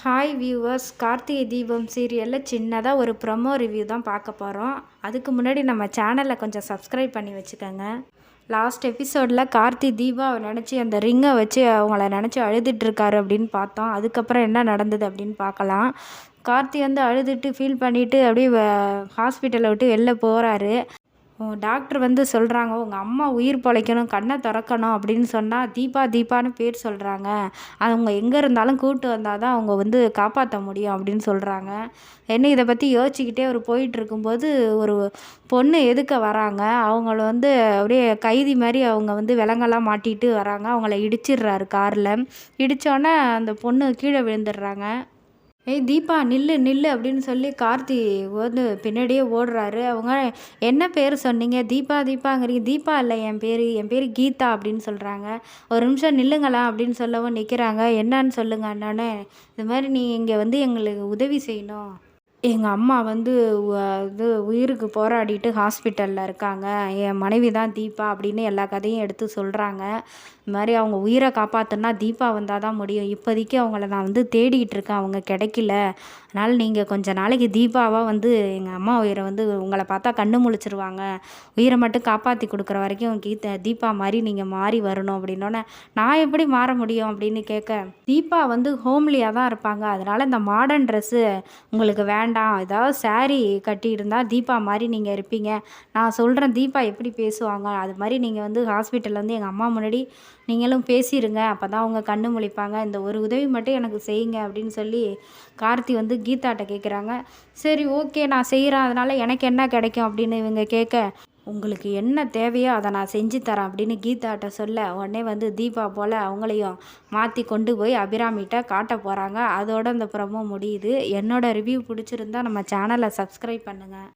Hi viewers Karthigai Deepam சீரியலில் சின்னதாக ஒரு ப்ரொமோ ரிவ்யூ தான் பார்க்க போகிறோம் அதுக்கு முன்னாடி நம்ம சேனலை கொஞ்சம் சப்ஸ்கிரைப் பண்ணி வச்சுக்கோங்க. லாஸ்ட் எபிசோடில் கார்த்தி தீபாவை நினச்சி அந்த ரிங்கை வச்சு அவங்கள நினச்சி அழுதுட்டுருக்காரு அப்படின்னு பார்த்தோம். அதுக்கப்புறம் என்ன நடந்தது அப்படின்னு பார்க்கலாம். கார்த்தி வந்து அழுதுட்டு ஃபீல் பண்ணிவிட்டு அப்படியே ஹாஸ்பிட்டலை விட்டு வெளில போகிறாரு டாக்டர் வந்து சொல்கிறாங்க உங்கள் அம்மா உயிர் பிழைக்கணும் கண்ணை திறக்கணும் அப்படின்னு சொன்னால் தீபா தீபான்னு பேர் சொல்கிறாங்க அவங்க எங்கே இருந்தாலும் கூப்பிட்டு வந்தால் தான் அவங்க வந்து காப்பாற்ற முடியும் அப்படின்னு சொல்கிறாங்க என்ன இதை பற்றி யோசிச்சுக்கிட்டே அவர் போயிட்டு இருக்கும்போது ஒரு பொண்ணு எதுக்க வராங்க? அவங்கள வந்து அப்படியே கைதி மாதிரி அவங்க வந்து விலங்கெல்லாம் மாட்டிகிட்டு வராங்க. அவங்கள இடிச்சிடுறாரு காரில். இடித்தோடனே அந்த பொண்ணு கீழே விழுந்துடுறாங்க. ஏய் தீபா நில்லு நில்லு அப்படின்னு சொல்லி கார்த்தி வந்து பின்னாடியே ஓடுறாரு. அவங்க என்ன பேர் சொன்னீங்க? தீபா தீபாங்கிறீங்க. தீபா இல்லை என் பேர் என் பேர் கீதா அப்படின்னு சொல்கிறாங்க ஒரு நிமிஷம் நில்லுங்களா அப்படின்னு சொல்லவும் நிற்கிறாங்க என்னன்னு சொல்லுங்க அண்ணானே இது மாதிரி நீ இங்கே வந்து எங்களுக்கு உதவி செய்யணும். எங்கள் அம்மா வந்து இது உயிருக்கு போராடிட்டு ஹாஸ்பிட்டலில் இருக்காங்க. என் மனைவி தான் தீபா அப்படின்னு எல்லா கதையும் எடுத்து சொல்கிறாங்க இது மாதிரி அவங்க உயிரை காப்பாற்றுனா தீபா வந்தால் தான் முடியும். இப்போதைக்கு அவங்கள நான் வந்து தேடிக்கிட்டு இருக்கேன். அவங்க கிடைக்கல. அதனால் நீங்கள் கொஞ்ச நாளைக்கு தீபாவாக வந்து எங்கள் அம்மா உயிரை வந்து உங்களை பார்த்தா கண்ணு முழிச்சிருவாங்க. உயிரை மட்டும் காப்பாற்றி கொடுக்குற வரைக்கும் கீத தீபா மாதிரி நீங்கள் மாறி வரணும் அப்படின்னோடனே நான் எப்படி மாற முடியும் அப்படின்னு கேட்க தீபா வந்து ஹோம்லியாக தான் இருப்பாங்க. அதனால் இந்த மாடர்ன் ட்ரெஸ்ஸு உங்களுக்கு வேண்டாம். ஏதாவது சாரீ கட்டியிருந்தால் தீபா மாதிரி நீங்கள் இருப்பீங்க. நான் சொல்கிறேன் தீபா எப்படி பேசுவாங்க? அது மாதிரி நீங்கள் வந்து ஹாஸ்பிட்டலில் வந்து எங்கள் அம்மா முன்னாடி நீங்களும் பேசிடுங்க அப்போ தான் அவங்க கண்ணு முழிப்பாங்க. இந்த ஒரு உதவி மட்டும் எனக்கு செய்யுங்க அப்படின்னு சொல்லி கார்த்தி வந்து கீதாட்ட கேட்குறாங்க சரி ஓகே நான் செய்கிறேன் அதனால் எனக்கு என்ன கிடைக்கும் அப்படின்னு இவங்க கேட்க உங்களுக்கு என்ன தேவையோ அதை நான் செஞ்சு தரேன் அப்படின்னு கீதாட்ட சொல்ல உடனே வந்து தீபா போல் அவங்களையும் மாற்றி கொண்டு போய் அபிராமிகிட்ட காட்ட போகிறாங்க அதோட அந்த ப்ரமோ முடியுது. என்னோடய ரிவ்யூ பிடிச்சிருந்தா நம்ம சேனலை சப்ஸ்கிரைப் பண்ணுங்கள்